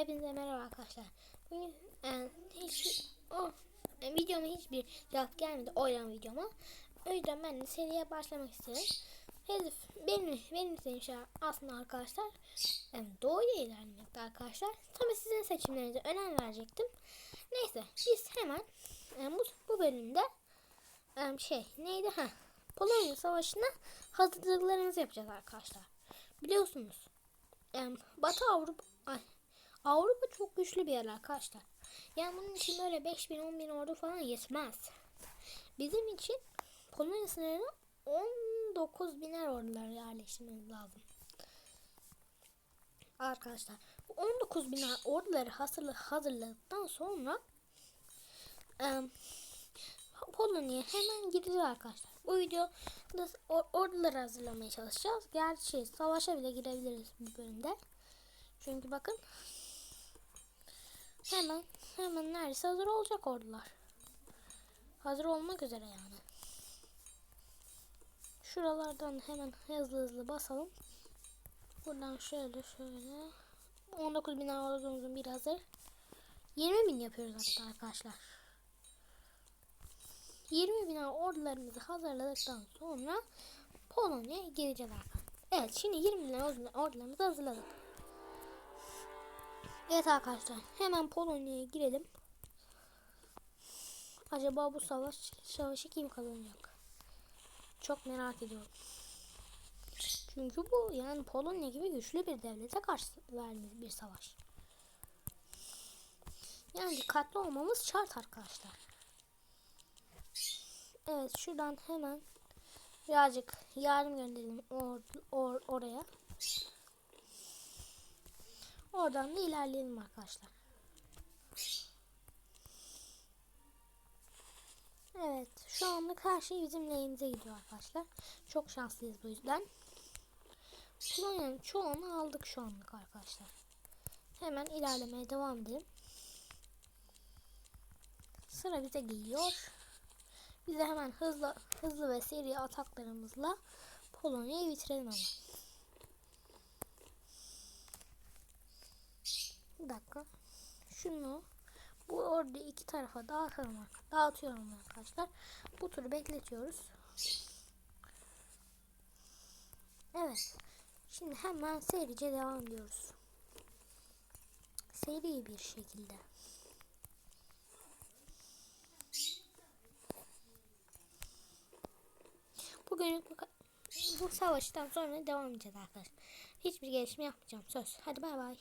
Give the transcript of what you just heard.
Hepinize merhaba arkadaşlar. Bugün e, hiç o e, videoma hiçbir cevap gelmedi oylama videoma. O yüzden ben de seriye başlamak istedim. Hedef benim benim şey aslında arkadaşlar e, doğuya ilerlemekti arkadaşlar. Tabii sizin seçimlerinize önem verecektim. Neyse biz hemen e, bu, bu bölümde e, şey neydi ha Polonya Savaşı'na hazırlıklarımızı yapacağız arkadaşlar. Biliyorsunuz e, Batı Avrupa ay, Avrupa çok güçlü bir yer arkadaşlar. Yani bunun için böyle 5000 10.000 ordu falan yetmez. Bizim için Polonya sınırına 19 biner ordular yerleştirmemiz lazım. Arkadaşlar bu 19 biner orduları hazırlı, hazırladıktan sonra e, Polonya'ya hemen gireceğiz arkadaşlar. Bu videoda or- orduları hazırlamaya çalışacağız. Gerçi savaşa bile girebiliriz bu bölümde. Çünkü bakın hemen hemen neredeyse hazır olacak ordular. Hazır olmak üzere yani. Şuralardan hemen hızlı hızlı basalım. Buradan şöyle şöyle. 19 bin ordumuzun bir hazır. 20 bin yapıyoruz hatta arkadaşlar. 20 bin ordularımızı hazırladıktan sonra Polonya'ya gireceğiz arkadaşlar. Evet şimdi 20 bin ordularımızı hazırladık. Evet arkadaşlar hemen Polonya'ya girelim. Acaba bu savaş savaşı kim kazanacak? Çok merak ediyorum. Çünkü bu yani Polonya gibi güçlü bir devlete karşı verdiğimiz bir savaş. Yani dikkatli olmamız şart arkadaşlar. Evet şuradan hemen birazcık yardım gönderelim or, or, oraya. Oradan da ilerleyelim arkadaşlar. Evet şu anlık her şey bizim lehimize gidiyor arkadaşlar. Çok şanslıyız bu yüzden. Polonya'nın çoğunu aldık şu anlık arkadaşlar. Hemen ilerlemeye devam edelim. Sıra bize geliyor. Biz de hemen hızlı hızlı ve seri ataklarımızla Polonya'yı bitirelim ama. Dakika. Şunu bu orada iki tarafa dağıtalım. Dağıtıyorum arkadaşlar. Bu turu bekletiyoruz. Evet. Şimdi hemen serice devam ediyoruz. Seri bir şekilde. Bugün bu savaştan sonra devam edeceğiz arkadaşlar. Hiçbir gelişme yapmayacağım söz. Hadi bay bay.